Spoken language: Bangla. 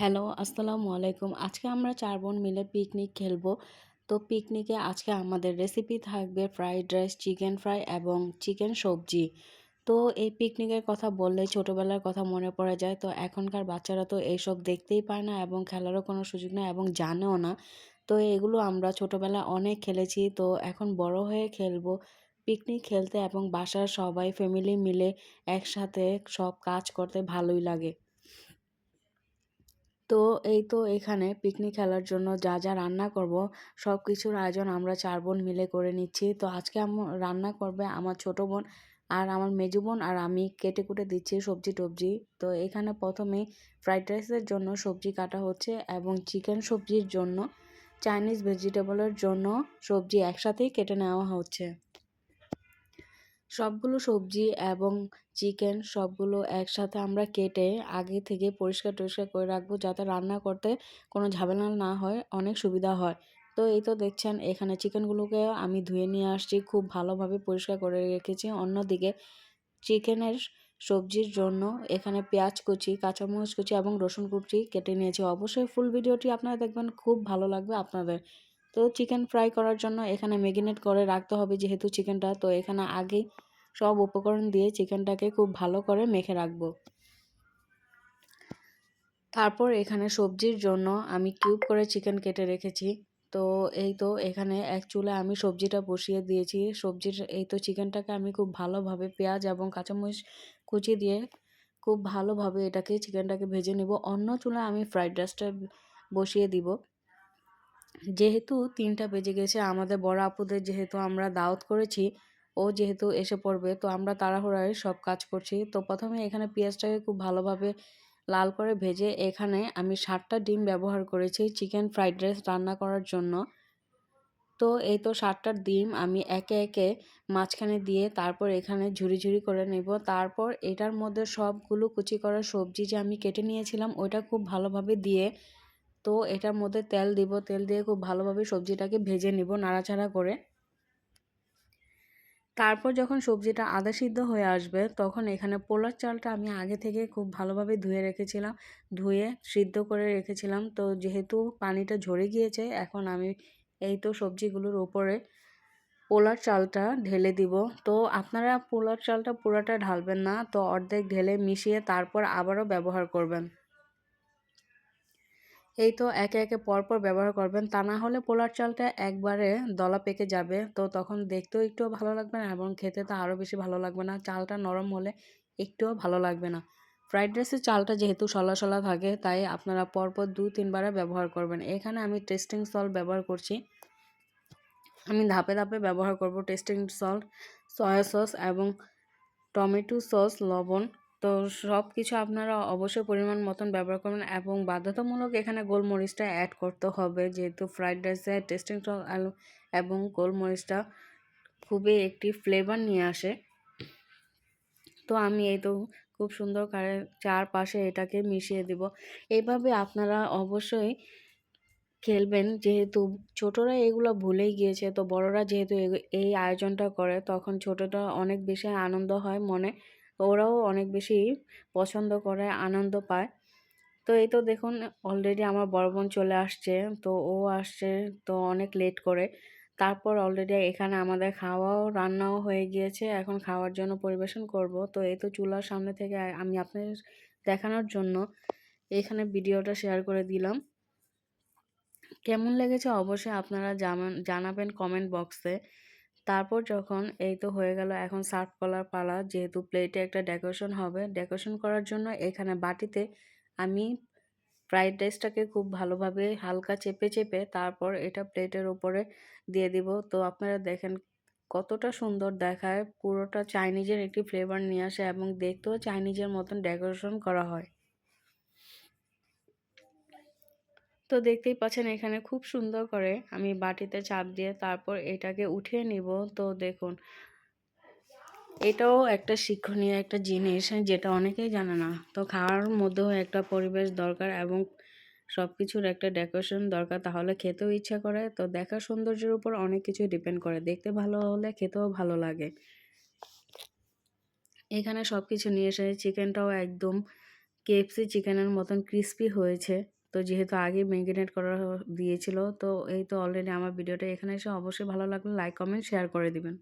হ্যালো, আসসালামু আলাইকুম। আজকে আমরা চার বোন মিলে পিকনিক খেলব। তো পিকনিকে আজকে আমাদের রেসিপি থাকবে ফ্রাইড রাইস চিকেন ফ্রাই এবং চিকেন সবজি। তো এই পিকনিকের কথা বললে ছোটোবেলার কথা মনে পড়ে যায়। তো এখনকার বাচ্চারা তো এইসব দেখতেই পায় না এবং খেলারও কোনো সুযোগ নেই এবং জানেও না। তো এগুলো আমরা ছোটোবেলায় অনেক খেলেছি। তো এখন বড় হয়ে খেলব পিকনিক খেলতে এবং বাসার সবাই ফ্যামিলি মিলে একসাথে সব কাজ করতে ভালোই লাগে। তো এই তো এখানে পিকনিক খেলার জন্য যা যা রান্না করব সব কিছুর আয়োজন আমরা চার বোন মিলে করে নিচ্ছি। তো আজকে রান্না করবে আমার ছোট বোন আর আমার মেজু বোন আর আমি কেটে কুটে দিচ্ছি সবজি টবজি। তো এখানে প্রথমে ফ্রাইড রাইসের জন্য সবজি কাটা হচ্ছে এবং চিকেন সবজির জন্য চাইনিজ ভেজিটেবলের জন্য সবজি একসাথেই কেটে নেওয়া হচ্ছে। সবগুলো সবজি এবং চিকেন সবগুলো একসাথে আমরা কেটে আগে থেকে পরিষ্কার টরিষ্কার করে রাখব যাতে রান্না করতে কোনো ঝামেলা না হয়, অনেক সুবিধা হয়। তো এই তো দেখছেন, এখানে চিকেনগুলোকে আমি ধুয়ে নিয়ে আসছি, খুব ভালোভাবে পরিষ্কার করে রেখেছি। অন্যদিকে চিকেনের সবজির জন্য এখানে পেঁয়াজ কুচি, কাঁচামরিচ কুচি এবং রসুন কুচি কেটে নিয়েছি। অবশ্যই ফুল ভিডিওটি আপনারা দেখবেন, খুব ভালো লাগবে আপনাদের। তো চিকেন ফ্রাই করার জন্য এখানে ম্যাগিনেট করে রাখতে হবে যেহেতু চিকেনটা তো এখানে আগেই সব উপকরণ দিয়ে চিকেনটাকে খুব ভালো করে মেখে রাখব। তারপর এখানে সবজির জন্য আমি কিউব করে চিকেন কেটে রেখেছি। তো এই তো এখানে এক চুলে আমি সবজিটা বসিয়ে দিয়েছি। সবজির এই তো চিকেনটাকে আমি খুব ভালোভাবে পেঁয়াজ এবং কাঁচামরিচ কুচি দিয়ে খুব ভালোভাবে এটাকে চিকেনটাকে ভেজে নেব। অন্য চুলে আমি ফ্রাইড রাইসটা বসিয়ে দিব। যেহেতু তিনটা বেজে গেছে, আমাদের বড় আপুদের যেহেতু আমরা দাওয়াত করেছি, ও যেহেতু এসে পড়বে, তো আমরা তাড়াহুড়ায় সব কাজ করছি। তো প্রথমে এখানে পেঁয়াজটাকে খুব ভালোভাবে লাল করে ভেজে, এখানে আমি সাতটা ডিম ব্যবহার করেছি চিকেন ফ্রাইড রাইস রান্না করার জন্য। তো এই তো সাতটা ডিম আমি একে একে মাঝখানে দিয়ে তারপর এখানে ঝুরি ঝুরি করে নেব। তারপর এটার মধ্যে সবগুলো কুচি করা সবজি যে আমি কেটে নিয়েছিলাম, ওইটা খুব ভালোভাবে দিয়ে তো এটার মধ্যে তেল দিব, তেল দিয়ে খুব ভালোভাবে সবজিটাকে ভেজে নিব নাড়াচাড়া করে। তারপর যখন সবজিটা আদা সিদ্ধ হয়ে আসবে, তখন এখানে পোলার চালটা আমি আগে থেকে খুব ভালোভাবে ধুয়ে রেখেছিলাম, ধুয়ে সিদ্ধ করে রেখেছিলাম। তো যেহেতু পানিটা ঝরে গিয়েছে, এখন আমি এই তো সবজিগুলোর ওপরে পোলার চালটা ঢেলে দিব। তো আপনারা পোলার চালটা পুরোটা ঢালবেন না, তো অর্ধেক ঢেলে মিশিয়ে তারপর আবারও ব্যবহার করবেন। এই তো একে একে পরপর ব্যবহার করবেন। তা না হলে পোলার চালটা একবারে দলা পেকে যাবে। তো তখন দেখতেও একটুও ভালো লাগবে না এবং খেতে তো আরও বেশি ভালো লাগবে না। চালটা নরম হলে একটুও ভালো লাগবে না। ফ্রাইড রাইসের চালটা যেহেতু সলা সলা থাকে, তাই আপনারা পরপর দু তিনবারে ব্যবহার করবেন। এখানে আমি টেস্টিং সল্ট ব্যবহার করছি। আমি ধাপে ধাপে ব্যবহার করব টেস্টিং সল্ট, সয়া সস এবং টমেটো সস, লবণ তো সব কিছু আপনারা অবশ্যই পরিমাণ মতন ব্যবহার করবেন এবং বাধ্যতামূলক এখানে গোলমরিচটা অ্যাড করতে হবে। যেহেতু ফ্রাইড রাইসে টেস্টিং টক আলু এবং গোলমরিচটা খুবই একটি ফ্লেভার নিয়ে আসে। তো আমি এই তো খুব সুন্দর করে চারপাশে এটাকে মিশিয়ে দিব। এইভাবে আপনারা অবশ্যই খেলবেন। যেহেতু ছোটরা এগুলো ভুলেই গিয়েছে, তো বড়রা যেহেতু এই আয়োজনটা করে, তখন ছোটটা অনেক বেশি আনন্দ হয় মনে। ওরাও অনেক বেশি পছন্দ করে, আনন্দ পায়। তো এই তো দেখুন অলরেডি আমার বড় বোন চলে আসছে, তো ও আসছে তো অনেক লেট করে। তারপর অলরেডি এখানে আমাদের খাওয়াও, রান্নাও হয়ে গিয়েছে, এখন খাওয়ার জন্য পরিবেশন করব। তো এই তো চুলার সামনে থেকে আমি আপনাদের দেখানোর জন্য এখানে ভিডিওটা শেয়ার করে দিলাম। কেমন লেগেছে অবশ্যই আপনারা জানাবেন কমেন্ট বক্সে তারপর যখন এই তো হয়ে গেল এখন সার্ভ করার পালা, যেহেতু প্লেটে একটা ডেকোরেশন হবে ডেকোরেশন করার জন্য এখানে বাটিতে আমি ফ্রাইড রাইসটাকে খুব ভালোভাবে হালকা চেপে চেপে তারপর এটা প্লেটের উপরে দিয়ে দিব। তো আপনারা দেখেন কতটা সুন্দর দেখায়, পুরোটা চাইনিজের একটি ফ্লেভার নিয়ে আসে এবং দেখতেও চাইনিজের মতন ডেকোরেশন করা হয়। তো দেখতেই পাচ্ছেন এখানে খুব সুন্দর করে আমি বাটিতে চাপ দিয়ে তারপর এটাকে উঠিয়ে নিব। তো দেখুন, এটাও একটা শিক্ষণীয় একটা জিনিস যেটা অনেকেই জানে না। তো খাওয়ার মধ্যেও একটা পরিবেশ দরকার এবং সব কিছুর একটা ডেকোরেশন দরকার। তাহলে খেতেও ইচ্ছা করে। তো দেখার সৌন্দর্যের উপর অনেক কিছু ডিপেন্ড করে। দেখতে ভালো হলে খেতেও ভালো লাগে। এখানে সব কিছু নিয়ে এসে চিকেনটাও একদম কেএফসি চিকেনের মতন ক্রিস্পি হয়েছে। তো যেহেতু আগে ম্যাগিনেট করা দিয়েছিল, তো এই তো অলরেডি আমার ভিডিওটা এখানে এসে অবশ্যই ভালো লাগলে লাইক কমেন্ট শেয়ার করে দিবেন।